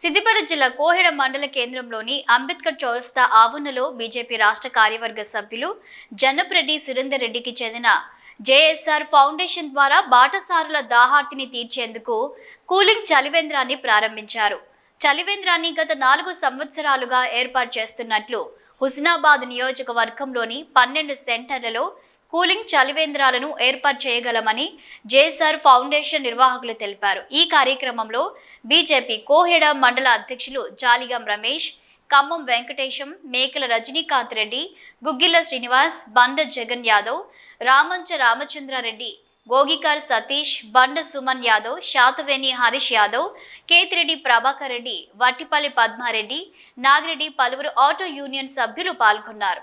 సిద్దిపేట జిల్లా కోహెడ మండల కేంద్రంలోని అంబేద్కర్ చౌరస్తా ఆవరణలో బీజేపీ రాష్ట్ర కార్యవర్గ సభ్యులు జనప్రెడ్డి సురేందర్ రెడ్డికి చెందిన జేఎస్ఆర్ ఫౌండేషన్ ద్వారా బాటసారుల దాహార్తిని తీర్చేందుకు కూలింగ్ చలివేంద్రాన్ని ప్రారంభించారు. చలివేంద్రాన్ని గత నాలుగు సంవత్సరాలుగా ఏర్పాటు చేస్తున్నట్లు హుస్నాబాద్ నియోజకవర్గంలోని పన్నెండు సెంటర్లలో కూలింగ్ చలివేంద్రాలను ఏర్పాటు చేయగలమని జేసార్ ఫౌండేషన్ నిర్వాహకులు తెలిపారు. ఈ కార్యక్రమంలో బీజేపీ కోహెడ మండల అధ్యక్షులు జాలిగం రమేష్ ఖమ్మం వెంకటేశం మేకల రజనీకాంత్ రెడ్డి గుగ్గిల్ల శ్రీనివాస్ బండ జగన్ యాదవ్ రామంచ రామచంద్రారెడ్డి గోగికార్ సతీష్ బండ సుమన్ యాదవ్ శాతవేణి హరీష్ యాదవ్ కేతిరెడ్డి ప్రభాకర్ రెడ్డి వట్టిపల్లి పద్మారెడ్డి నాగిరెడ్డి పలువురు ఆటో యూనియన్ సభ్యులు పాల్గొన్నారు.